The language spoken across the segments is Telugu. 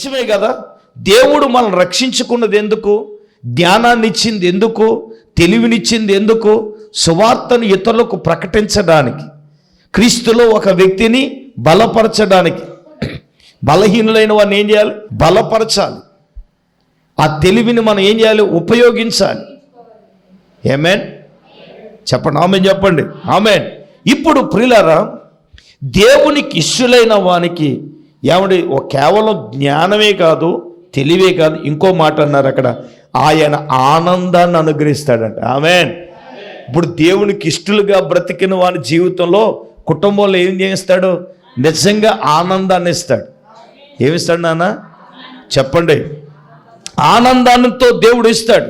సత్యమే కదా? దేవుడు మనం రక్షించుకున్నది ఎందుకు? జ్ఞానాన్ని ఇచ్చింది ఎందుకు? తెలివినిచ్చింది ఎందుకు? సువార్తను ఇతరులకు ప్రకటించడానికి క్రీస్తులో ఒక వ్యక్తిని బలపరచడానికి. బలహీనులైన వాడిని ఏం చేయాలి? బలపరచాలి. ఆ తెలివిని మనం ఏం చేయాలి? ఉపయోగించాలి. ఏమేన్ చెప్పండి ఆమె చెప్పండి. ఆమెన్. ఇప్పుడు ప్రిలరా దేవునికి ఇష్యులైన వానికి ఏమండి ఓ కేవలం జ్ఞానమే కాదు తెలివే కాదు ఇంకో మాట అన్నారు అక్కడ. ఆయన ఆనందాన్ని అనుగ్రహిస్తాడంట. ఆమెన్. ఇప్పుడు దేవునికి ఇష్టలుగా బ్రతికిన వాని జీవితంలో కుటుంబంలో ఏం చేస్తాడు నిజంగా ఆనందాన్ని ఇస్తాడు. ఏమిస్తాడు నాన్న? చెప్పండి. ఆనందాన్నితో దేవుడు ఇస్తాడు.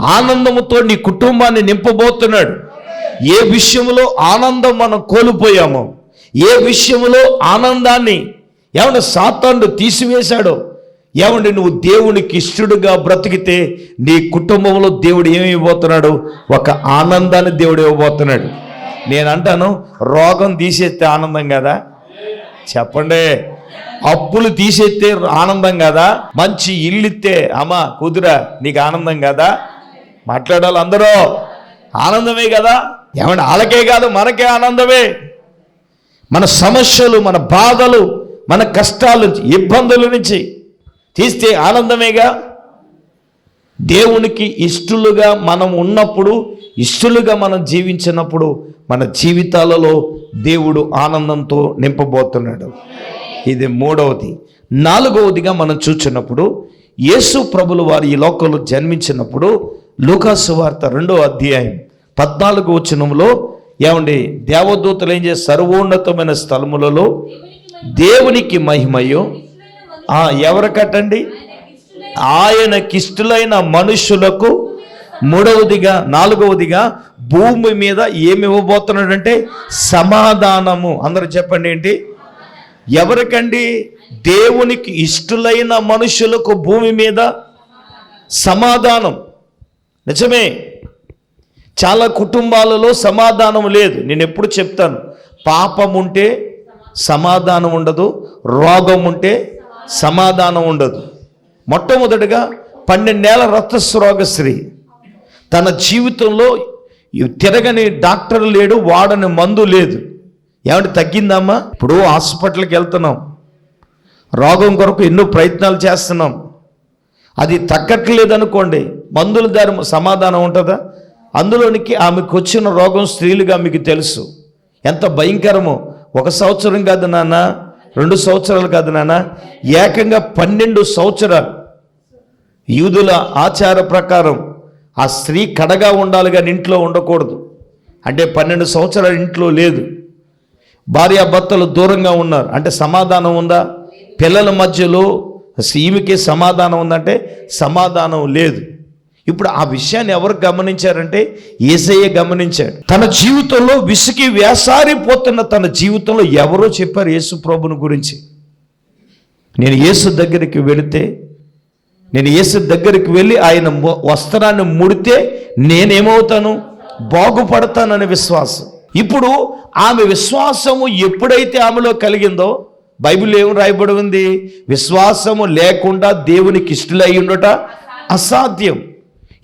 ఆనందముతో నీ కుటుంబాన్ని నింపబోతున్నాడు. ఏ విషయంలో ఆనందం మనం కోల్పోయామో ఏ విషయంలో ఆనందాన్ని ఏమన్నా సాతాను తీసివేశాడో? ఏమండి నువ్వు దేవునికి ఇష్టడుగా బ్రతికితే నీ కుటుంబంలో దేవుడు ఏమివ్వబోతున్నాడు ఒక ఆనందాన్ని దేవుడు ఇవ్వబోతున్నాడు. నేను అంటాను రోగం తీసేస్తే ఆనందం కదా? చెప్పండి. అప్పులు తీసేస్తే ఆనందం కదా? మంచి ఇల్లు ఇస్తే అమ్మా కుదురా నీకు ఆనందం కదా? మాట్లాడాలి అందరూ. ఆనందమే కదా? ఏమంటే వాళ్ళకే కాదు మనకే ఆనందమే. మన సమస్యలు మన బాధలు మన కష్టాల నుంచి ఇబ్బందుల నుంచి తీస్తే ఆనందమేగా? దేవునికి ఇష్టలుగా మనం ఉన్నప్పుడు ఇష్టలుగా మనం జీవించినప్పుడు మన జీవితాలలో దేవుడు ఆనందంతో నింపబోతున్నాడు. ఇది మూడవది. నాలుగవదిగా మనం చూచినప్పుడు యేసు ప్రభులు వారు ఈ లోకంలో జన్మించినప్పుడు లూకాసు వార్త రెండో అధ్యాయం పద్నాలుగు వచనంలో ఏమండి దేవదూతలు ఏం చేస్తారు సర్వోన్నతమైన స్థలములలో దేవునికి మహిమయో? ఆ, ఎవరికటండి ఆయనకిష్టులైన మనుషులకు మూడవదిగా నాలుగవదిగా భూమి మీద ఏమి ఇవ్వబోతున్నాడంటే సమాధానము. అందరూ చెప్పండి ఏంటి? ఎవరికండి? దేవునికి ఇష్టలైన మనుషులకు భూమి మీద సమాధానం. నిజమే. చాలా కుటుంబాలలో సమాధానం లేదు. నేను ఎప్పుడు చెప్తాను. పాపం ఉంటే సమాధానం ఉండదు రోగం ఉంటే సమాధానం ఉండదు. మొట్టమొదటిగా పన్నెండేళ్ళ రక్తస్రోగ స్త్రీ తన జీవితంలో తిరగని డాక్టర్ లేడు వాడని మందు లేదు. ఏమంటే తగ్గిందమ్మా? ఇప్పుడు హాస్పిటల్కి వెళ్తున్నాం. రోగం కొరకు ఎన్నో ప్రయత్నాలు చేస్తున్నాం. అది తగ్గట్లేదు అనుకోండి మందుల దారి సమాధానం ఉంటుందా? అందులోనికి ఆమెకు వచ్చిన రోగం స్త్రీలుగా మీకు తెలుసు. ఎంత భయంకరమో. ఒక సంవత్సరం కాదు నాన్న రెండు సంవత్సరాలు కాదు నాన్న ఏకంగా పన్నెండు సంవత్సరాలు. యూదుల ఆచార ప్రకారం ఆ స్త్రీ కడగా ఉండాలి కానీ ఇంట్లో ఉండకూడదు. అంటే పన్నెండు సంవత్సరాలు ఇంట్లో లేదు. భార్యాభర్తలు దూరంగా ఉన్నారు. అంటే సమాధానం ఉందా? పిల్లల మధ్యలో ఈమెకి సమాధానం ఉందంటే సమాధానం లేదు. ఇప్పుడు ఆ విషయాన్ని ఎవరు గమనించారంటే ఏసయ్య గమనించాడు. తన జీవితంలో విసికి వేసారిపోతున్న తన జీవితంలో ఎవరో చెప్పారు యేసు ప్రభుని గురించి. నేను యేసు దగ్గరికి వెళితే నేను యేసు దగ్గరికి వెళ్ళి ఆయన వస్త్రాన్ని ముడితే నేనేమవుతాను? బాగుపడతానని విశ్వాసం. ఇప్పుడు ఆమె విశ్వాసము ఎప్పుడైతే ఆమెలో కలిగిందో బైబిల్ ఏం రాయబడి ఉంది? విశ్వాసము లేకుండా దేవునికి ఇష్టలై ఉండట అసాధ్యం.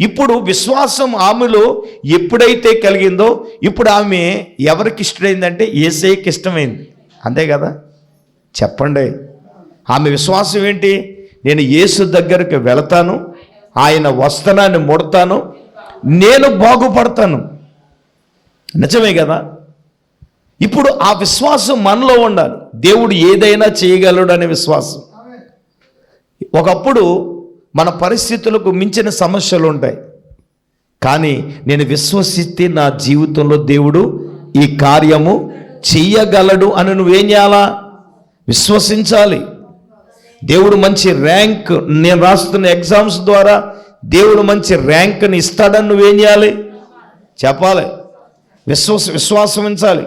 ఇప్పుడు విశ్వాసం ఆమెలో ఎప్పుడైతే కలిగిందో ఇప్పుడు ఆమె ఎవరికి ఇష్టమైందంటే ఏసైకి ఇష్టమైంది. అంతే కదా? చెప్పండి. ఆమె విశ్వాసం ఏంటి? నేను యేసు దగ్గరికి వెళతాను ఆయన వస్త్రాన్ని ముడతాను నేను బాగుపడతాను. నిజమే కదా? ఇప్పుడు ఆ విశ్వాసం మనలో ఉండాలి. దేవుడు ఏదైనా చేయగలడు అనే విశ్వాసం. ఒకప్పుడు మన పరిస్థితులకు మించిన సమస్యలు ఉంటాయి కానీ నేను విశ్వసిస్తే నా జీవితంలో దేవుడు ఈ కార్యము చెయ్యగలడు అని నువ్వేం చేయాలా? విశ్వసించాలి. దేవుడు మంచి ర్యాంక్ నేను రాస్తున్న ఎగ్జామ్స్ ద్వారా దేవుడు మంచి ర్యాంక్ని ఇస్తాడని నువ్వేం చేయాలి? చెప్పాలి. విశ్వాస విశ్వాసం ఉంచాలి.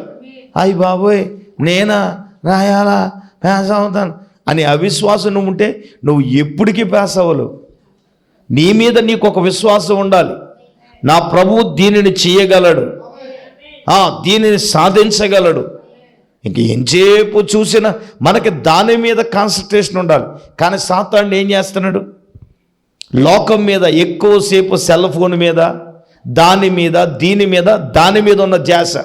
అయ్యి బాబోయ్ నేనా? రాయాలా? పాస్ అవుతాను. అని అవిశ్వాసం నువ్వు ఉంటే నువ్వు ఎప్పటికీ పాస్ అవ్వలేవు. నీ మీద నీకు ఒక విశ్వాసం ఉండాలి. నా ప్రభువు దీనిని చేయగలడు. దీనిని సాధించగలడు. ఇంక ఎంతసేపు చూసినా మనకి దాని మీద కాన్సన్ట్రేషన్ ఉండాలి. కానీ సాతాన్ని ఏం చేస్తున్నాడు? లోకం మీద ఎక్కువసేపు సెల్ ఫోన్ మీద దాని మీద దీని మీద దాని మీద ఉన్న ధ్యాస.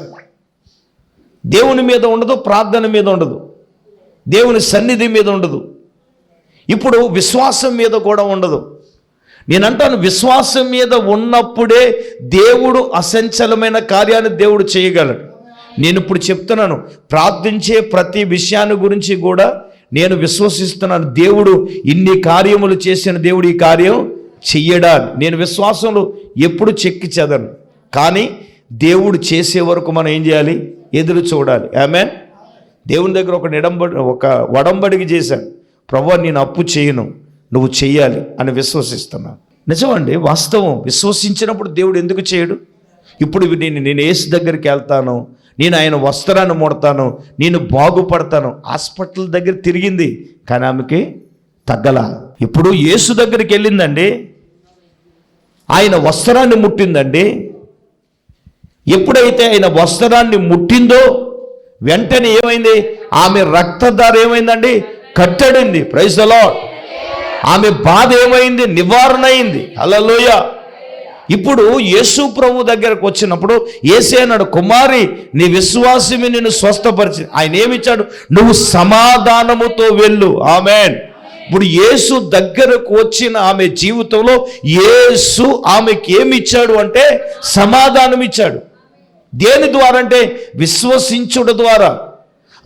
దేవుని మీద ఉండదు ప్రార్థన మీద ఉండదు. దేవుని సన్నిధి మీద ఉండదు. ఇప్పుడు విశ్వాసం మీద కూడా ఉండదు. నేనంటాను విశ్వాసం మీద ఉన్నప్పుడే దేవుడు అసంచలమైన కార్యాన్ని దేవుడు చేయగలడు. నేను ఇప్పుడు చెప్తున్నాను ప్రార్థించే ప్రతి విషయాన్ని గురించి కూడా నేను విశ్వసిస్తున్నాను. దేవుడు ఇన్ని కార్యములు చేసిన దేవుడు ఈ కార్యం చెయ్యడా నేను విశ్వాసంలో ఎప్పుడు చెక్కి చెదను కానీ దేవుడు చేసే వరకు మనం ఏం చేయాలి? ఎదురు చూడాలి. మీన్ దేవుని దగ్గర ఒక నిడంబడి ఒక వడంబడికి చేశాను ప్రభు నేను అప్పు చేయను. నువ్వు చెయ్యాలి అని విశ్వసిస్తున్నాను నిజమండి వాస్తవం. విశ్వసించినప్పుడు దేవుడు ఎందుకు చేయడు? ఇప్పుడు నేను నేను ఏసు దగ్గరికి వెళ్తాను. నేను ఆయన వస్త్రాన్ని ముడతాను. నేను బాగుపడతాను. హాస్పిటల్ దగ్గర తిరిగింది. కానీ ఆమెకి తగ్గల. ఇప్పుడు యేసు దగ్గరికి వెళ్ళిందండి. ఆయన వస్త్రాన్ని ముట్టిందండి. ఎప్పుడైతే ఆయన వస్త్రాన్ని ముట్టిందో వెంటనే ఏమైంది? ఆమె రక్తధార ఏమైందండి? కట్టడింది. ప్రైజలో ఆమె బాధ ఏమైంది? నివారణ అయింది. అలలోయ ఇప్పుడు యేసు ప్రభు దగ్గరకు వచ్చినప్పుడు ఏసే అన్నాడు కుమారి నీ విశ్వాసమే నిన్ను స్వస్థపరిచి ఆయన ఏమిచ్చాడు? నువ్వు సమాధానముతో వెళ్ళు. ఆమెన్ ఇప్పుడు యేసు దగ్గరకు వచ్చిన ఆమె జీవితంలో యేసు ఆమెకి ఏమి ఇచ్చాడు అంటే సమాధానం ఇచ్చాడు దేని ద్వారా అంటే విశ్వసించుట ద్వారా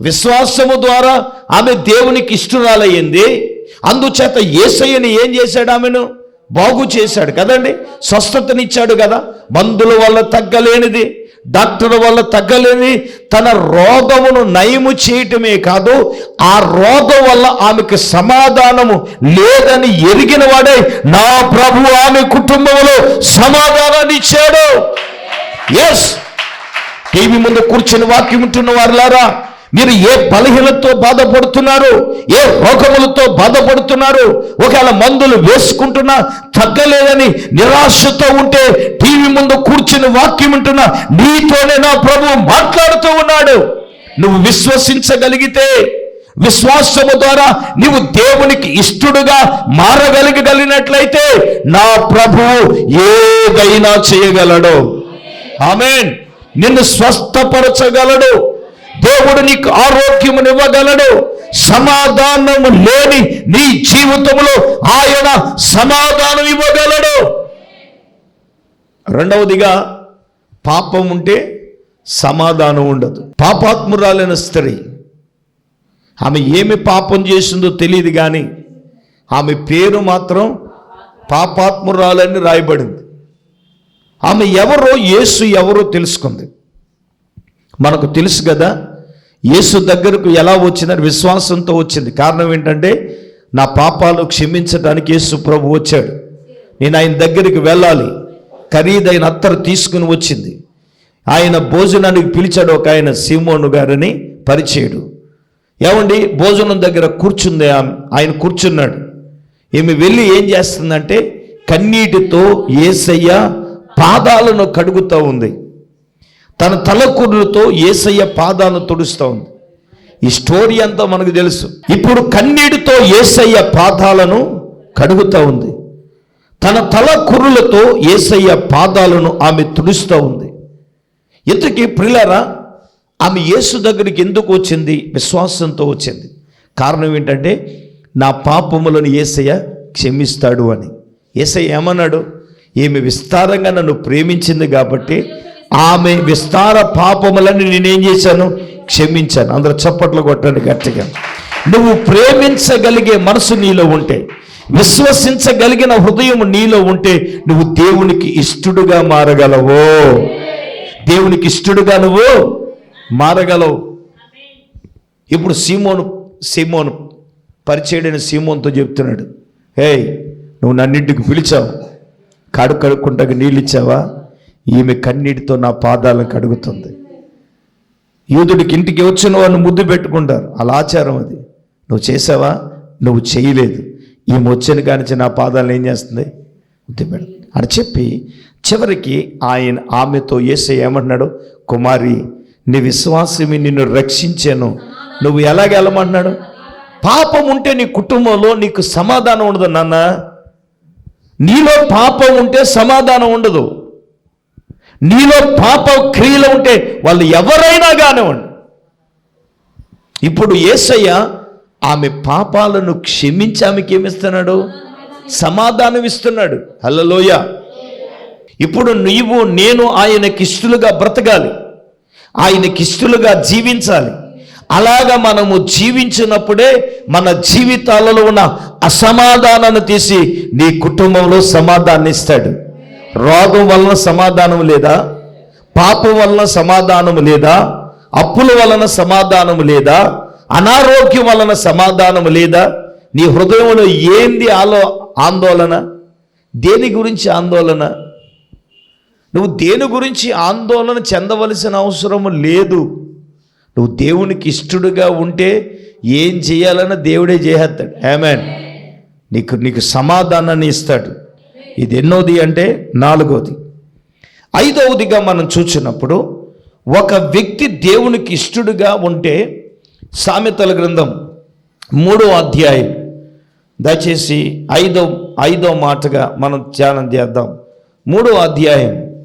విశ్వాసము ద్వారా ఆమె దేవునికి ఇష్టరాలయ్యింది. అందుచేత ఏసయ్యని ఏం చేశాడు ఆమెను? బాగు చేశాడు కదండి. స్వస్థతనిచ్చాడు కదా. మందుల వల్ల తగ్గలేనిది డాక్టర్ వల్ల తగ్గలేని తన రోగమును నయము చేయటమే కాదు ఆ రోగం వల్ల ఆమెకు సమాధానము లేదని ఎరిగిన వాడే నా ప్రభు ఆమె కుటుంబంలో సమాధానాన్ని ఇచ్చాడు. ఎస్ టీవీ ముందు కూర్చుని వాక్యం ఉంటున్న వారులారా? మీరు ఏ బలహీనతో బాధపడుతున్నారు? ఏ రోగములతో బాధపడుతున్నారు? ఒకవేళ మందులు వేసుకుంటున్నా తగ్గలేదని నిరాశతో ఉంటే టీవీ ముందు కూర్చుని వాక్యం ఉంటున్నా నీతోనే నా ప్రభు మాట్లాడుతూ ఉన్నాడు. నువ్వు విశ్వసించగలిగితే విశ్వాసము ద్వారా నీవు దేవునికి ఇష్టడుగా మారగలిగగలిగినట్లయితే నా ప్రభువు ఏదైనా చేయగలడు. ఆమెన్. నిన్ను స్వస్థపరచగలడు. దేవుడు నీకు ఆరోగ్యమునివ్వగలడు సమాధానము లేని నీ జీవితంలో ఆయన సమాధానం ఇవ్వగలడు. రెండవదిగా పాపం ఉంటే సమాధానం ఉండదు. పాపాత్మురాలైన స్త్రీ ఆమె ఏమి పాపం చేసిందో తెలియదు కానీ ఆమె పేరు మాత్రం పాపాత్మురాలని రాయబడింది. ఆమె ఎవరో యేసు ఎవరో తెలుసుకుంది. మనకు తెలుసు కదా యేసు దగ్గరకు ఎలా వచ్చిందని విశ్వాసంతో వచ్చింది. కారణం ఏంటంటే నా పాపాలు క్షమించడానికి యేసు ప్రభు వచ్చాడు. నేను ఆయన దగ్గరికి వెళ్ళాలి. ఖరీదైన అత్తరు తీసుకుని వచ్చింది. ఆయన భోజనానికి పిలిచాడు ఒక ఆయన సీమోను గారిని పరిచయుడు. ఏమండి భోజనం దగ్గర కూర్చుంది ఆమె ఆయన కూర్చున్నాడు. ఈమె వెళ్ళి ఏం చేస్తుందంటే కన్నీటితో ఏసయ్య పాదాలను కడుగుతూ ఉంది. తన తలకుర్రుతో ఏసయ్య పాదాలను తుడుస్తూ ఉంది. ఈ స్టోరీ అంతా మనకు తెలుసు. ఇప్పుడు కన్నీటితో ఏసయ్య పాదాలను కడుగుతూ ఉంది. తన తల కుర్రులతో ఏసయ్య పాదాలను ఆమె తుడుస్తూ ఉంది. ఇంతకీ ప్రిలరా ఆమె యేసు దగ్గరికి ఎందుకు వచ్చింది? విశ్వాసంతో వచ్చింది. కారణం ఏంటంటే నా పాపములను ఏసయ్య క్షమిస్తాడు అని. ఏసయ్య ఏమన్నాడు? ఈమె విస్తారంగా నన్ను ప్రేమించింది కాబట్టి ఆమె విస్తార పాపములని నేనేం చేశాను? క్షమించాను. అందరూ చప్పట్లు కొట్టండి గట్టిగా. నువ్వు ప్రేమించగలిగే మనసు నీలో ఉంటే విశ్వసించగలిగిన హృదయం నీలో ఉంటే నువ్వు దేవునికి ఇష్టడుగా మారగలవు? దేవునికి ఇష్టడుగా నువ్వు మారగలవు. ఇప్పుడు సీమోను సీమోను పరిచయడైన సీమోన్తో చెప్తున్నాడు. హేయ్ నువ్వు నన్నింటికి పిలిచావు. కాడు కడుక్కుంటాక నీళ్ళు ఇచ్చావా ఈమె కన్నీటితో నా పాదాలను కడుగుతుంది. యూదుడికి ఇంటికి వచ్చిన వాళ్ళు ముద్దు పెట్టుకుంటారు. అలా ఆచారం అది. నువ్వు చేసావా? నువ్వు చేయలేదు. ఈమె వచ్చిన కానించి నా పాదాలను ఏం చేస్తుంది? ముద్దు పెడు అని చెప్పి చివరికి ఆయన ఆమెతో ఏసే ఏమంటున్నాడు? కుమారి నీ విశ్వాసమి నిన్ను రక్షించాను. నువ్వు ఎలాగెళ్ళమంటున్నాడు పాపం ఉంటే నీ కుటుంబంలో నీకు సమాధానం ఉండదు నాన్న. నీలో పాపం ఉంటే సమాధానం ఉండదు. నీలో పాప క్రియలు ఉంటే వాళ్ళు ఎవరైనా కానివ్వండి. ఇప్పుడు ఏసయ్య ఆమె పాపాలను క్షమించి ఆమెకి ఏమిస్తున్నాడు? సమాధానం ఇస్తున్నాడు. హలలోయ ఇప్పుడు నీవు నేను ఆయనకిష్టులుగా బ్రతకాలి. ఆయనకిష్టులుగా జీవించాలి. అలాగా మనము జీవించినప్పుడే మన జీవితాలలో ఉన్న అసమాధానాన్ని తీసి నీ కుటుంబంలో సమాధానం ఇస్తాడు. రోగం వలన సమాధానం లేదా? పాపం వలన సమాధానం లేదా? అప్పుల వలన సమాధానం లేదా? అనారోగ్యం వలన సమాధానం లేదా? నీ హృదయంలో ఏంది ఆలో ఆందోళన? దేని గురించి ఆందోళన? నువ్వు దేని గురించి ఆందోళన చెందవలసిన అవసరం లేదు. నువ్వు దేవునికి ఇష్టడుగా ఉంటే ఏం చేయాలన్నా దేవుడే చేసేస్తాడు. ఆమెన్ నీకు నీకు సమాధానాన్ని ఇస్తాడు. ఇది ఎన్నోది అంటే నాలుగోది. ఐదవదిగా మనం చూసినప్పుడు ఒక వ్యక్తి దేవునికి ఇష్టడుగా ఉంటే సామెతల గ్రంథం మూడో అధ్యాయం. దయచేసి ఐదో ఐదో మాటగా మనం ధ్యానం చేద్దాం. మూడో అధ్యాయం.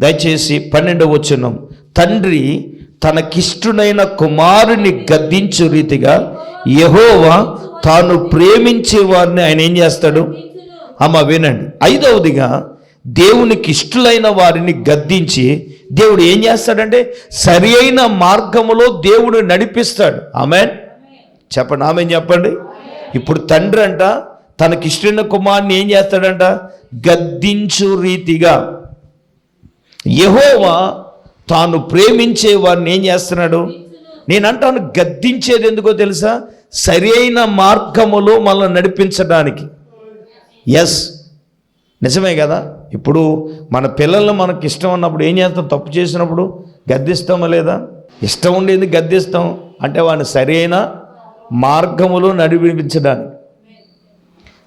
దయచేసి పన్నెండవ వచ్చినాం తండ్రి తనకిష్టునైన కుమారుని గద్దించు రీతిగా యహోవా తాను ప్రేమించే వారిని ఆయన ఏం చేస్తాడు? అమ్మ వినండి. ఐదవదిగా దేవునికి ఇష్టలైన వారిని గద్దించి దేవుడు ఏం చేస్తాడంటే సరి అయిన మార్గములో దేవుడు నడిపిస్తాడు. ఆమె చెప్పండి. ఆమె చెప్పండి. ఇప్పుడు తండ్రి అంట తనకిష్టమైన కుమారుని ఏం చేస్తాడంట? గద్దించు రీతిగా. యహోవా తాను ప్రేమించే వారిని ఏం చేస్తున్నాడు? నేనంటాను గద్దించేది ఎందుకో తెలుసా? సరైన మార్గములో మనల్ని నడిపించడానికి. ఎస్ నిజమే కదా? ఇప్పుడు మన పిల్లల్ని మనకి ఇష్టం ఉన్నప్పుడు ఏం చేస్తాం? తప్పు చేసినప్పుడు గద్దిస్తామా లేదా? ఇష్టం ఉండేది గద్దిస్తాం. అంటే వాడిని సరైన మార్గములో నడిపించడానికి.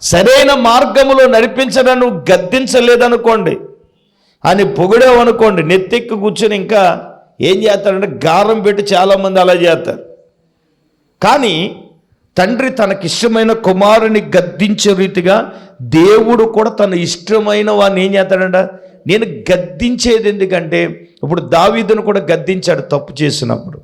సరైన మార్గములో నడిపించడానికి నువ్వు గద్దించలేదనుకోండి. అని పొగిడావనుకోండి నెత్తెక్కి కూర్చొని ఇంకా ఏం చేస్తారంటే గారం పెట్టి చాలామంది అలా చేస్తారు. కానీ తండ్రి తనకిష్టమైన కుమారుని గద్దించే రీతిగా దేవుడు కూడా తన ఇష్టమైన వాడిని ఏం చేస్తాడంట నేను గద్దించేది ఎందుకంటే ఇప్పుడు దావీదును కూడా గద్దించాడు తప్పు చేసినప్పుడు.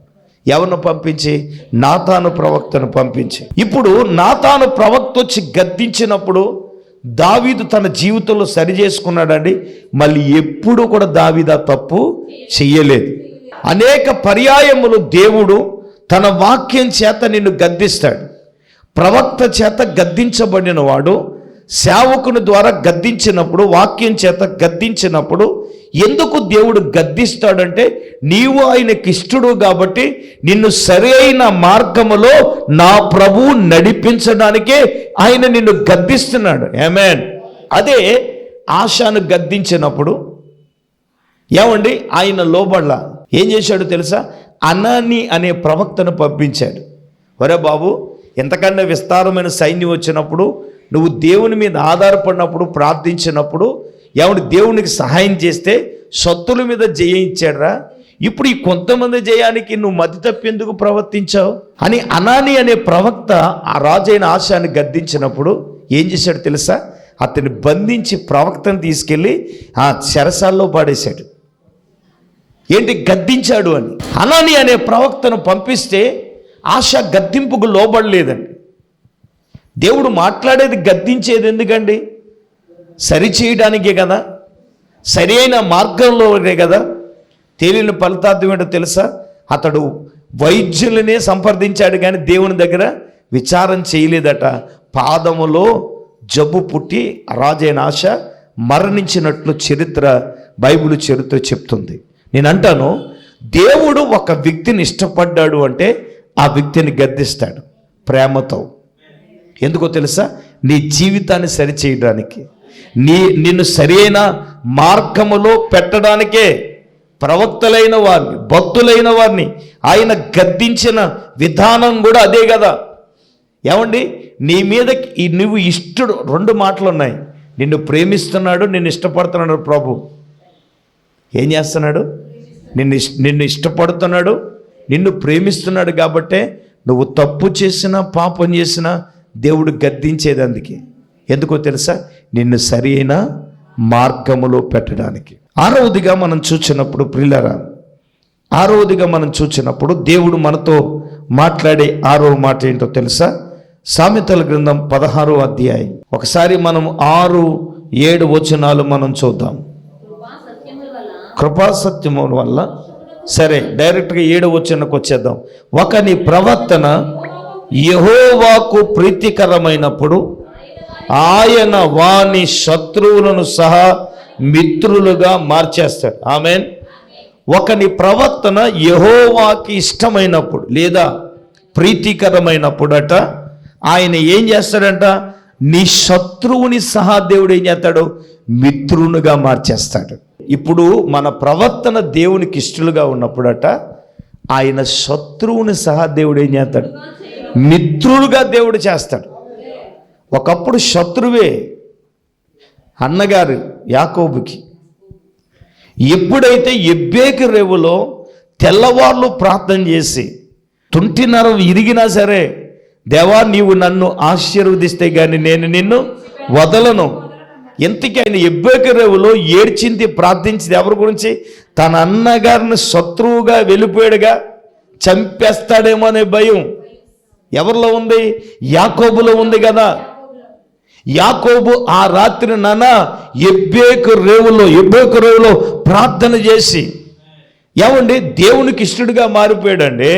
ఎవరిని పంపించి? నాతాను ప్రవక్తను పంపించి. ఇప్పుడు నాతాను ప్రవక్త వచ్చి గద్దించినప్పుడు దావీదు తన జీవితంలో సరి చేసుకున్నాడండి. మళ్ళీ ఎప్పుడూ కూడా దావీద తప్పు చెయ్యలేదు. అనేక పర్యాయములు దేవుడు తన వాక్యం చేత నిన్ను గద్దిస్తాడు. ప్రవక్త చేత గద్దించబడిన వాడు సేవకుని ద్వారా గద్దించినప్పుడు వాక్యం చేత గద్దించినప్పుడు ఎందుకు దేవుడు గద్దిస్తాడంటే నీవు ఆయనకి ఇష్టడు కాబట్టి నిన్ను సరి అయిన మార్గములో నా ప్రభువు నడిపించడానికే ఆయన నిన్ను గద్దిస్తున్నాడు. ఏమేన్ అదే ఆశాను గద్దించినప్పుడు ఏమండి? ఆయన లోబడ్ల. ఏం చేశాడు తెలుసా? అనాని అనే ప్రవక్తను పంపించాడు. ఒరే బాబు ఎంతకన్నా విస్తారమైన సైన్యం వచ్చినప్పుడు నువ్వు దేవుని మీద ఆధారపడినప్పుడు ప్రార్థించినప్పుడు ఏమంటే దేవునికి సహాయం చేస్తే సత్తుల మీద జయించాడురా ఇప్పుడు ఈ కొంతమంది జయానికి నువ్వు మతి తప్పేందుకు ప్రవర్తించావు? అని అనాని అనే ప్రవక్త ఆ రాజైన ఆశాన్ని గద్దించినప్పుడు ఏం చేశాడు తెలుసా? అతన్ని బంధించి ప్రవక్తను తీసుకెళ్ళి ఆ చెరసాల్లో పాడేశాడు. ఏంటి గద్దించాడు అని. అనాని అనే ప్రవక్తను పంపిస్తే ఆశ గద్దింపుకు లోబడలేదండి. దేవుడు మాట్లాడేది గద్దించేది ఎందుకండి? సరిచేయడానికే కదా? సరి అయిన మార్గంలోనే కదా? తేలిన ఫలితార్థం ఏంటో తెలుసా? అతడు వైద్యులనే సంప్రదించాడు కానీ దేవుని దగ్గర విచారం చేయలేదట. పాదములో జబ్బు పుట్టి రాజైన ఆశ మరణించినట్లు చరిత్ర బైబిల్ చరిత్ర చెప్తుంది. నేను అంటాను దేవుడు ఒక వ్యక్తిని ఇష్టపడ్డాడు అంటే ఆ వ్యక్తిని గద్దిస్తాడు ప్రేమతో. ఎందుకో తెలుసా? నీ జీవితాన్ని సరిచేయడానికి. నీ నిన్ను సరైన మార్గములో పెట్టడానికే ప్రవక్తలైన వారిని భక్తులైన వారిని ఆయన గద్దించిన విధానం కూడా అదే కదా. ఏమండి? నీ మీద ఈ నువ్వు ఇష్టడు రెండు మాటలు ఉన్నాయి నిన్ను ప్రేమిస్తున్నాడు నిన్ను ఇష్టపడుతున్నాడు ప్రభు. ఏం చేస్తున్నాడు? నిన్ను ఇష్- నిన్ను ఇష్టపడుతున్నాడు నిన్ను ప్రేమిస్తున్నాడు కాబట్టే నువ్వు తప్పు చేసినా పాపం చేసినా దేవుడు గద్దించేది అందుకే. ఎందుకో తెలుసా? నిన్ను సరి అయిన మార్గములో పెట్టడానికి. ఆరవదిగా మనం చూసినప్పుడు ప్రిల్లరా ఆరవదిగా మనం చూసినప్పుడు దేవుడు మనతో మాట్లాడే ఆరో మాట ఏంటో తెలుసా? సామెతల గ్రంథం పదహారో అధ్యాయం. ఒకసారి మనం ఆరు ఏడు వచనాలు మనం చూద్దాం. కృపాసత్యముల వల్ల వల్ల? సరే డైరెక్ట్గా ఏడు వచనకు వచ్చేద్దాం. ఒకని ప్రవర్తన యహోవాకు ప్రీతికరమైనప్పుడు ఆయన వాని శత్రువులను సహా మిత్రులుగా మార్చేస్తాడు. ఆమెన్. ఒకని ప్రవర్తన యహోవాకి ఇష్టమైనప్పుడు లేదా ప్రీతికరమైనప్పుడట ఆయన ఏం చేస్తాడంట? నీ శత్రువుని సహా దేవుడు ఏం చేస్తాడు? మిత్రునిగా మార్చేస్తాడు. ఇప్పుడు మన ప్రవర్తన దేవునికి ఇష్టలుగా ఉన్నప్పుడట ఆయన శత్రువుని సహా దేవుడు ఏం చేస్తాడు? మిత్రులుగా దేవుడు చేస్తాడు. ఒకప్పుడు శత్రువే అన్నగారు యాకోబుకి. ఎప్పుడైతే ఎబ్బేకి రేవులో తెల్లవార్లు ప్రార్థన చేసి తుంటి నరం ఇరిగినా సరే దేవా నీవు నన్ను ఆశీర్వదిస్తే కానీ నేను నిన్ను వదలను. ఎంతకీ ఆయన ఎబ్బేకి రేవులో ఏడ్చింది ప్రార్థించింది ఎవరి గురించి? తన అన్నగారిని శత్రువుగా వెళ్ళిపోయాడుగా చంపేస్తాడేమో అనే భయం ఎవరిలో ఉంది? యాకోబులో ఉంది కదా. యాకోబు ఆ రాత్రి నాన్న ఎబ్బేకు రేవులో ఎబ్బేకు రేవులో ప్రార్థన చేసి ఏమండి దేవునికి ఇష్టడుగా మారిపోయాడండి?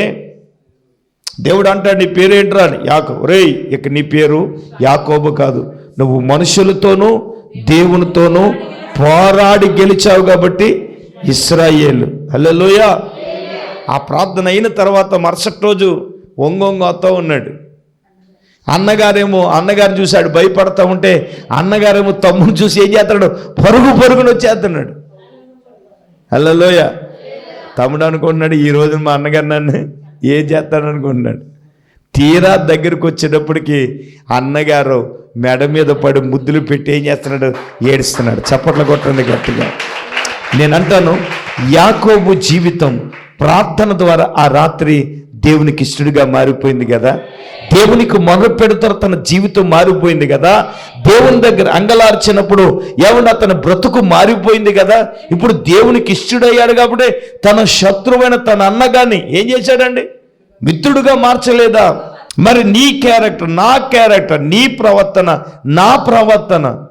దేవుడు అంటాడు నీ పేరేంట్రా అని. యాకో రేయ్ ఇక నీ పేరు యాకోబు కాదు. నువ్వు మనుషులతోనూ దేవునితోనూ పోరాడి గెలిచావు కాబట్టి ఇస్రాయేలు. హలోయ ఆ ప్రార్థన అయిన తర్వాత మరుసటి రోజు ఒంగొంగ అత్త ఉన్నాడు. అన్నగారేమో అన్నగారిని చూశాడు భయపడతా ఉంటే అన్నగారేమో తమ్ముడు చూసి ఏం చేస్తాడు పరుగు పరుగును వచ్చేస్తున్నాడు. హలోయ తమ్ముడు అనుకుంటున్నాడు ఈ రోజు మా అన్నగారు నన్ను ఏం చేస్తాడు అనుకుంటున్నాడు. తీరా దగ్గరికి వచ్చేటప్పటికి అన్నగారు మెడ మీద పడి ముద్దులు పెట్టి ఏం చేస్తున్నాడు? ఏడుస్తున్నాడు. చప్పట్లు కొట్టండి గట్టిగా. నేను అంటాను యాకోబు జీవితం ప్రార్థన ద్వారా ఆ రాత్రి దేవునికి ఇష్టడుగా మారిపోయింది కదా? దేవునికి మొదలు పెడతారు తన జీవితం మారిపోయింది కదా? దేవుని దగ్గర అంగలార్చినప్పుడు ఏమన్నా తన బ్రతుకు మారిపోయింది కదా? ఇప్పుడు దేవునికి ఇష్టడయ్యాడు కాబట్టి తన శత్రువైన తన అన్నగాన్ని ఏం చేశాడండి? మిత్రుడుగా మార్చలేదా? మరి నీ క్యారెక్టర్ నా క్యారెక్టర్ నీ ప్రవర్తన నా ప్రవర్తన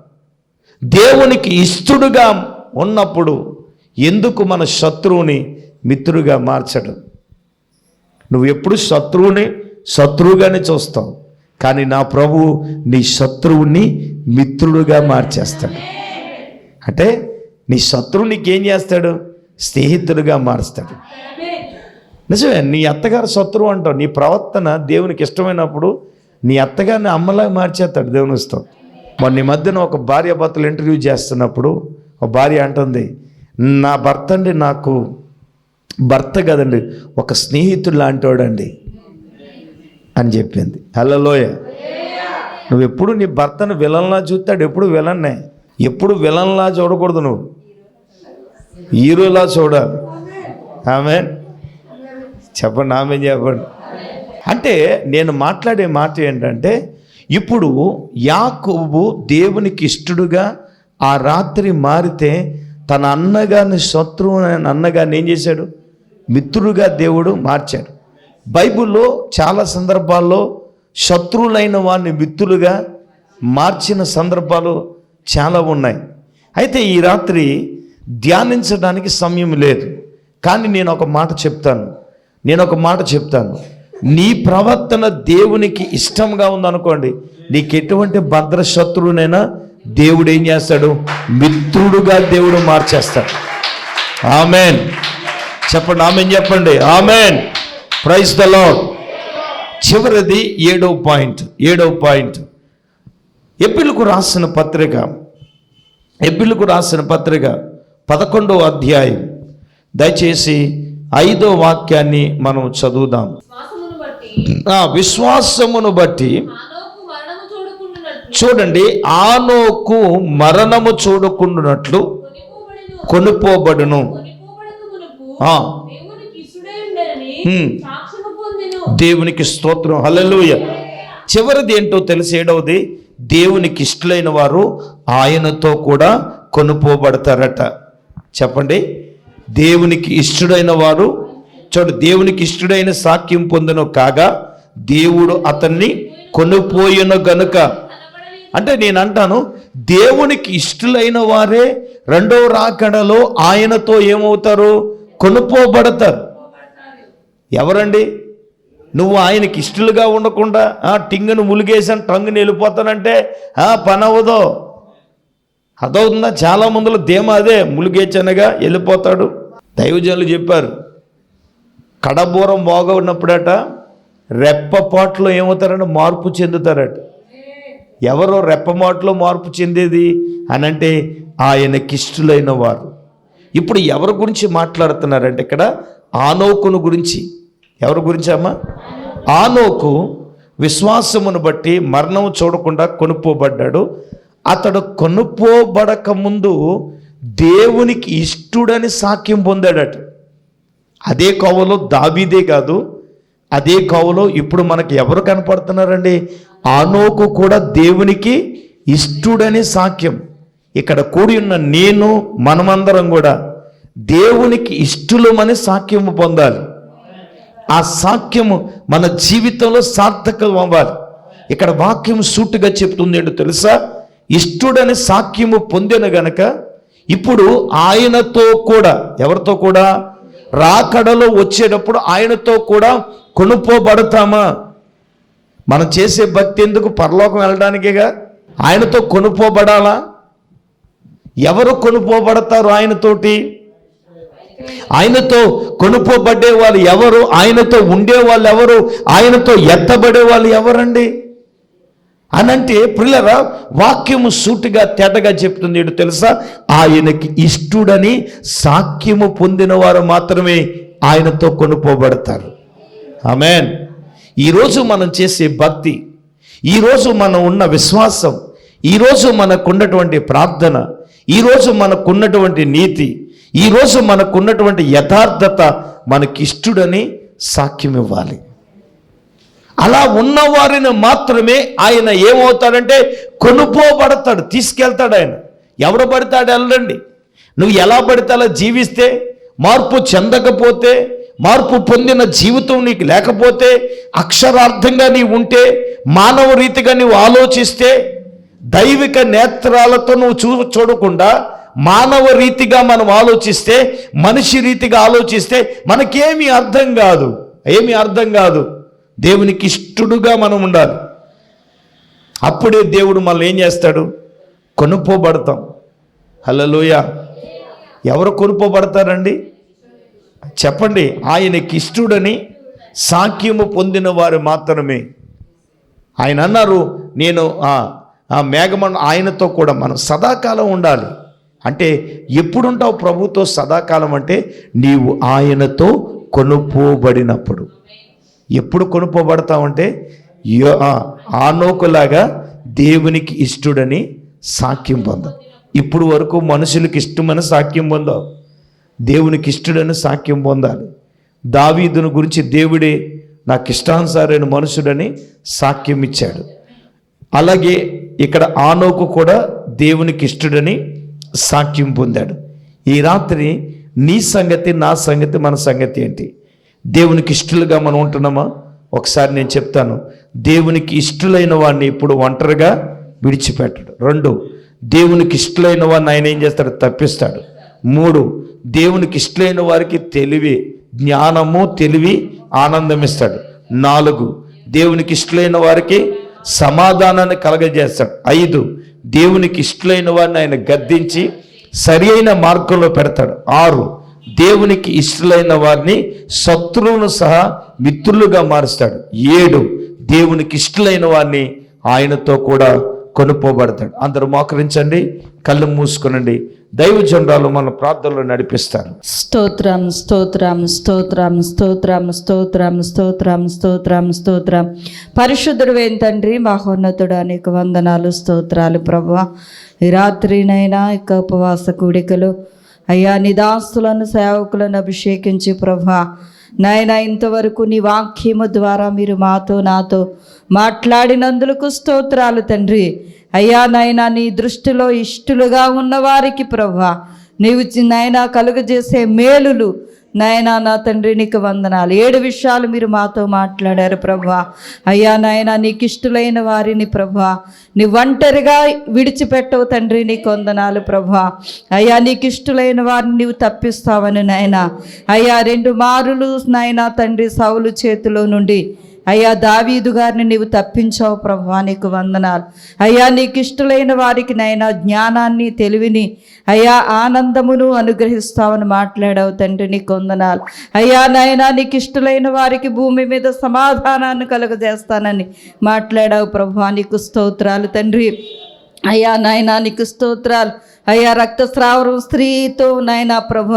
దేవునికి ఇష్టడుగా ఉన్నప్పుడు ఎందుకు మన శత్రువుని మిత్రుడుగా మార్చడం? నువ్వు ఎప్పుడు శత్రువుని శత్రువుగానే చూస్తావు. కానీ నా ప్రభువు నీ శత్రువుని మిత్రుడుగా మార్చేస్తాడు. అంటే నీ శత్రువు నీకేం చేస్తాడు? స్నేహితుడుగా మారుస్తాడు. నిజమే నీ అత్తగారు శత్రువు అంటావు. నీ ప్రవర్తన దేవునికి ఇష్టమైనప్పుడు నీ అత్తగారిని అమ్మలాగా మార్చేస్తాడు దేవుని ఇస్తాం మొన్న ఈ మధ్యన ఒక భార్య భర్తలు ఇంటర్వ్యూ చేస్తున్నప్పుడు ఒక భార్య అంటుంది నా భర్త అండి నాకు భర్త కదండి ఒక స్నేహితుడు లాంటివాడండి అని చెప్పింది. హలోయ నువ్వు ఎప్పుడు నీ భర్తను విలన్లా చూస్తాడు ఎప్పుడు విలన్నే. ఎప్పుడు విలన్లా చూడకూడదు నువ్వు. హీరోలా చూడాలి. ఆమె చెప్పండి ఆమె చెప్పండి. అంటే నేను మాట్లాడే మాట ఏంటంటే ఇప్పుడు యాకోబు దేవునికి ఇష్టడుగా ఆ రాత్రి మారితే తన అన్నగారిని శత్రువు అయిన అన్నగారిని ఏం చేశాడు? మిత్రుడుగా దేవుడు మార్చాడు. బైబిల్లో చాలా సందర్భాల్లో శత్రువులైన వారిని మిత్రులుగా మార్చిన సందర్భాలు చాలా ఉన్నాయి. అయితే ఈ రాత్రి ధ్యానించడానికి సమయం లేదు. కానీ నేను ఒక మాట చెప్తాను. నేను ఒక మాట చెప్తాను. నీ ప్రవర్తన దేవునికి ఇష్టంగా ఉందనుకోండి నీకు ఎటువంటి భద్ర శత్రువునైనా దేవుడు ఏం చేస్తాడు? మిత్రుడుగా దేవుడు మార్చేస్తాడు. ఆమెన్. చెప్పండి ఆమెన్ చెప్పండి ఆమెన్. ప్రైజ్ ద లాడ్ చివరిది ఏడో పాయింట్ ఏడో పాయింట్. ఎపిలకు రాసిన పత్రిక ఎపిలకు రాసిన పత్రిక పదకొండవ అధ్యాయం. దయచేసి ఐదో వాక్యాన్ని మనం చదువుదాం. విశ్వాసమును బట్టి చూడండి ఆనోకు మరణము చూడకుండానట్లు కొనిపోబడెను కొనుపోబడును కొనిపోబడక మునుపు ఆ, దేవునికి స్తోత్రం. హల్లెలూయ. చివరిది ఏంటో తెలిసి ఏడవది? దేవునికి ఇష్టలైన వారు ఆయనతో కూడా కొనుక్కోబడతారట చెప్పండి. దేవునికి ఇష్టడైన వారు చూడు దేవునికి ఇష్టడైన సాక్ష్యం పొందను కాగా దేవుడు అతన్ని కొనుపోయిన గనుక. అంటే నేను అంటాను దేవునికి ఇష్టలైన వారే రెండో రాకడలో ఆయనతో ఏమవుతారు? కొనుక్కోబడతారు. ఎవరండి? నువ్వు ఆయనకి ఇష్టలుగా ఉండకుండా ఆ టింగును ములిగేసాను టంగుని వెళ్ళిపోతానంటే ఆ పని అవ్వదు. అదవుతుందా? చాలా మందిలో దేమ అదే ములిగేచనగా వెళ్ళిపోతాడు. దైవజనులు చెప్పారు కడబూరం బాగున్నప్పుడట రెప్పపాట్లో ఏమవుతారని మార్పు చెందుతారట. ఎవరో రెప్పమాటలో మార్పు చెందేది? అని అంటే ఆయనకిష్టులైన వారు. ఇప్పుడు ఎవరి గురించి మాట్లాడుతున్నారంటే ఇక్కడ ఆనోకును గురించి. ఎవరి గురించి అమ్మా? ఆనోకు విశ్వాసమును బట్టి మరణం చూడకుండా కొనుక్కోబడ్డాడు అతడు కొనుక్కోబడక ముందు దేవునికి ఇష్టుడని సాక్ష్యం పొందాడట. అదే కోవలో దావీదే కాదు అదే కోవలో ఇప్పుడు మనకి ఎవరు కనపడుతున్నారండి? ఆనోకు కూడా దేవునికి ఇష్టుడని సాక్ష్యం. ఇక్కడ కూడి ఉన్న నేను మనమందరం కూడా దేవునికి ఇష్టలమని సాక్యము పొందాలి. ఆ సాక్యము మన జీవితంలో సార్థకం అవ్వాలి. ఇక్కడ వాక్యం సూటుగా చెప్తుంది ఏంటో తెలుసా? ఇష్టుడని సాక్యము పొందిన గనక ఇప్పుడు ఆయనతో కూడా ఎవరితో కూడా? రాకడలో వచ్చేటప్పుడు ఆయనతో కూడా కొనుక్కోబడతామా మనం చేసే భక్తి ఎందుకు? పరలోకం వెళ్ళడానికేగా? ఆయనతో కొనుక్కోబడాలా ఎవరు కొనుక్కోబడతారు ఆయనతోటి? ఆయనతో కొనుక్కోబడ్డే వాళ్ళు ఎవరు? ఆయనతో ఉండే వాళ్ళు ఎవరు? ఆయనతో ఎత్తబడే వాళ్ళు ఎవరండి? అనంటే పిల్లరా వాక్యము సూటిగా తేటగా చెప్తుంది. ఏంటో తెలుసా? ఆయనకి ఇష్టుడని సాక్యము పొందిన వారు మాత్రమే ఆయనతో కొనుక్కోబడతారు ఆమెన్. ఈరోజు మనం చేసే భక్తి ఈరోజు మనం ఉన్న విశ్వాసం ఈరోజు మనకున్నటువంటి ప్రార్థన ఈరోజు మనకున్నటువంటి నీతి ఈరోజు మనకున్నటువంటి యథార్థత మనకిష్టుడని సాక్ష్యం ఇవ్వాలి అలా ఉన్నవారిని మాత్రమే ఆయన ఏమవుతాడంటే కొనుక్కోబడతాడు తీసుకెళ్తాడు ఆయన. ఎవడు పడతాడు వెళ్ళండి. నువ్వు ఎలా పడితే అలా జీవిస్తే మార్పు చెందకపోతే మార్పు పొందిన జీవితం నీకు లేకపోతే అక్షరార్థంగా నీవు ఉంటే మానవ రీతిగా నీవు ఆలోచిస్తే దైవిక నేత్రాలతో నువ్వు చూ చూడకుండా మానవ రీతిగా మనం ఆలోచిస్తే మనిషి రీతిగా ఆలోచిస్తే మనకేమీ అర్థం కాదు. ఏమీ అర్థం కాదు. దేవునికి ఇష్టడుగా మనం ఉండాలి. అప్పుడే దేవుడు మనల్ని ఏం చేస్తాడు? కొనుక్కోబడతాం. హలోయ ఎవరు కొనుక్కోబడతారండి? చెప్పండి. ఆయనకి ఇష్టడని సాక్యము పొందిన వారు మాత్రమే. ఆయన అన్నారు నేను ఆ మేఘమను మేఘమన్ ఆయనతో కూడా మనం సదాకాలం ఉండాలి. అంటే ఎప్పుడుంటావు ప్రభుతో సదాకాలం అంటే నీవు ఆయనతో కొనుక్కోబడినప్పుడు ఎప్పుడు కొనుక్కోబడతావంటే యో- ఆ, ఆనోకులాగా దేవునికి ఇష్టడని సాక్ష్యం పొందాం ఇప్పుడు వరకు మనుషులకు ఇష్టమని సాక్ష్యం పొందావు. దేవునికి ఇష్టడని సాక్ష్యం పొందాలి. దావీదును గురించి దేవుడే నాకు ఇష్టానుసారైన మనుషుడని సాక్ష్యం ఇచ్చాడు అలాగే ఇక్కడ ఆనోకు కూడా దేవునికి ఇష్టడని సాక్ష్యం పొందాడు. ఈ రాత్రి నీ సంగతి నా సంగతి మన సంగతి ఏంటి? దేవునికి ఇష్టలుగా మనం ఉంటున్నామా? ఒకసారి నేను చెప్తాను. దేవునికి ఇష్టలైన వాడిని ఇప్పుడు ఒంటరిగా విడిచిపెట్టడు. రెండు దేవునికి ఇష్టలైన వాడిని ఆయన ఏం చేస్తాడు? తప్పిస్తాడు. మూడు దేవునికి ఇష్టలైన వారికి తెలివి జ్ఞానము తెలివి ఆనందం ఇస్తాడు. నాలుగు దేవునికి ఇష్టలైన వారికి సమాధానాన్ని కలగజేస్తాడు. ఐదు దేవునికి ఇష్టలైన వారిని ఆయన గద్దించి సరి అయిన మార్గంలో పెడతాడు. ఆరు దేవునికి ఇష్టలైన వారిని శత్రువును సహా మిత్రులుగా మారుస్తాడు. ఏడు దేవునికి ఇష్టలైన వారిని ఆయనతో కూడా కొనుక్కోబడతాడు. అందరూ మోకరించండి కళ్ళు మూసుకునండి. దైవజనురాలు మన ప్రార్థనలో నడిపిస్తారు స్తోత్రం స్తోత్రం స్తోత్రం స్తోత్రం స్తోత్రం స్తోత్రం స్తోత్రం స్తోత్రం. పరిశుద్ధుడు ఏం తండ్రి మహోన్నతుడు అనేక వందనాలు స్తోత్రాలు ప్రభు. ఈ రాత్రినైనా ఇక ఉపవాస కూడికలు. అయ్యా నిదాస్తులను సేవకులను అభిషేకించి ప్రభా. నాయన ఇంతవరకు నీ వాక్యము ద్వారా మీరు మాతో నాతో మాట్లాడినందులకు స్తోత్రాలు తండ్రి. అయ్యా నాయన నీ దృష్టిలో ఇష్టలుగా ఉన్నవారికి ప్రభా నీవు నాయన కలుగజేసే మేలులు నాయనా నా తండ్రి నీకు వందనాలు. ఏడు విషయాలు మీరు మాతో మాట్లాడారు ప్రభా అయ్యా నాయనా నీకు ఇష్టలైన వారిని ప్రభా నీ ఒంటరిగా విడిచిపెట్టవు తండ్రి నీకు వందనాలు ప్రభా అయ్యా నీకు ఇష్టలైన వారిని నీవు తప్పిస్తావని నాయనా. అయ్యా రెండు మారులు నాయనా తండ్రి సౌలు చేతిలో నుండి అయ్యా దావీదు గారిని నీవు తప్పించావు ప్రభా నీకు వందనాలు. అయ్యా నీకు ఇష్టలైన వారికి నైనా జ్ఞానాన్ని తెలివిని అయ్యా ఆనందమును అనుగ్రహిస్తావని మాట్లాడావు తండ్రి నీకు వందనాలు. అయ్యా నాయనా నీకు ఇష్టలైన వారికి భూమి మీద సమాధానాన్ని కలుగజేస్తానని మాట్లాడావు ప్రభా నీకు స్తోత్రాలు తండ్రి. అయ్యా నాయనా నీకు స్తోత్రాలు. అయ్యా రక్తస్రావం స్త్రీతో నాయనా ప్రభు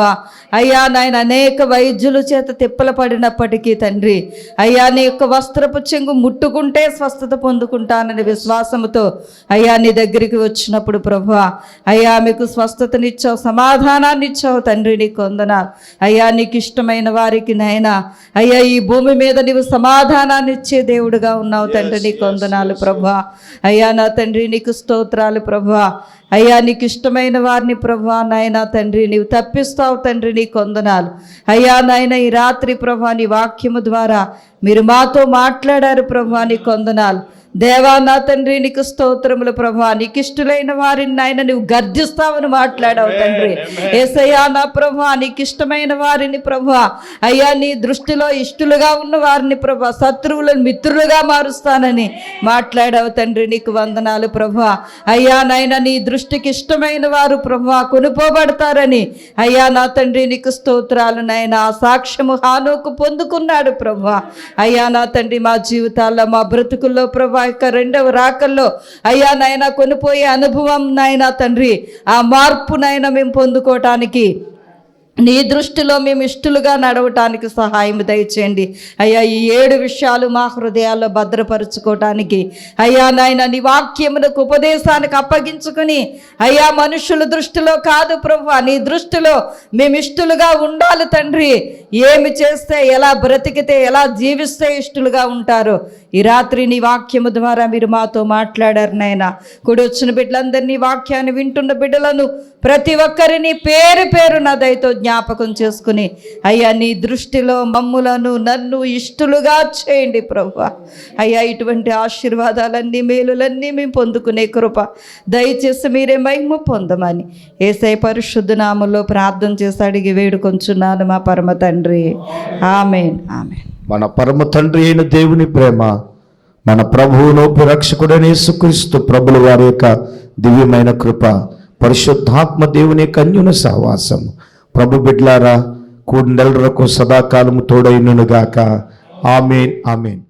అయ్యా నాయన అనేక వైద్యుల చేత తిప్పల పడినప్పటికీ తండ్రి. అయ్యా నీ యొక్క వస్త్రపు చెంగు ముట్టుకుంటే స్వస్థత పొందుకుంటానని విశ్వాసముతో అయ్యా నీ దగ్గరికి వచ్చినప్పుడు ప్రభు అయ్యా మీకు స్వస్థతనిచ్చావు సమాధానాన్ని ఇచ్చావు తండ్రి నీకు వందనాలు. అయ్యా నీకు ఇష్టమైన వారికి నాయనా. అయ్యా ఈ భూమి మీద నీవు సమాధానాన్ని ఇచ్చే దేవుడుగా ఉన్నావు తండ్రి నీకు వందనాలు ప్రభా అయ్యా నా తండ్రి నీకు స్తోత్రాలు ప్రభా అయ్యా నీకు ఇష్టమైన వారిని ప్రభా నాయన తండ్రి నీవు తప్పిస్తావు తండ్రి నీ కొందనాలు. అయ్యా నాయన ఈ రాత్రి ప్రభా నీ వాక్యము ద్వారా మీరు మాతో మాట్లాడారు ప్రభా నీ కొందనాలు. దేవా నా తండ్రి నీకు స్తోత్రములు ప్రభా. నీకు ఇష్టలైన వారిని నాయన నువ్వు గర్జిస్తావని మాట్లాడావు తండ్రి. ఏసయ్యా నా ప్రభా నీకు ఇష్టమైన వారిని ప్రభా. అయ్యా నీ దృష్టిలో ఇష్టలుగా ఉన్న వారిని ప్రభా. శత్రువులను మిత్రులుగా మారుస్తానని మాట్లాడావు తండ్రి. నీకు వందనాలు ప్రభా. అయ్యా నాయన నీ దృష్టికి ఇష్టమైన వారు ప్రభా కొనుపోబడతారని అయ్యా నా తండ్రి నీకు స్తోత్రాలు నాయన. ఆ సాక్ష్యము హానోకు పొందుకున్నాడు ప్రభా. అయ్యా నా తండ్రి మా జీవితాల్లో మా బ్రతుకుల్లో ప్రభా యొక్క రెండవ రాకల్లో అయ్యా నాయన కొనిపోయే అనుభవం నాయన తండ్రి ఆ మార్పు నాయన మేము పొందుకోవటానికి నీ దృష్టిలో మేము ఇష్టలుగా నడవటానికి సహాయం దయచేయండి. అయ్యా ఈ ఏడు విషయాలు మా హృదయాల్లో భద్రపరుచుకోవటానికి అయ్యా నాయన నీ వాక్యములకు ఉపదేశానికి అప్పగించుకుని అయ్యా మనుషుల దృష్టిలో కాదు ప్రభు నీ దృష్టిలో మేము ఇష్టలుగా ఉండాలి తండ్రి. ఏమి చేస్తే ఎలా బ్రతికితే ఎలా జీవిస్తే ఇష్టలుగా ఉంటారో. ఈ రాత్రి నీ వాక్యము ద్వారా మీరు మాతో మాట్లాడారు నాయన. కుడి వచ్చిన బిడ్డలందరినీ వాక్యాన్ని వింటున్న బిడ్డలను ప్రతి ఒక్కరిని పేరు పేరు నా దయతో జ్ఞాపకం చేసుకుని అయ్యా నీ దృష్టిలో మమ్ములను నన్ను ఇష్టలుగా చేయండి ప్రభు. అయ్యా ఇటువంటి ఆశీర్వాదాలన్నీ మేలులన్నీ మేము పొందుకునే కృప దయచేసి మీరే మహిమ పొందమని. ఏసై పరిశుద్ధ నామంలో ప్రార్థన చేసి అడిగి వేడుకొంచున్నాను మా పరమ తండ్రి. Amen amen. మన పరమ తండ్రి అయిన దేవుని ప్రేమ మన ప్రభువును రక్షకుడని యేసుక్రీస్తు ప్రభులు వారి యొక్క దివ్యమైన కృప పరిశుద్ధాత్మ దేవుని కన్యున సహవాసం. ప్రభు బిడ్లారా కూడి నెలలకు సదాకాలము తోడైననుగాక ఆమెన్ ఆమెన్.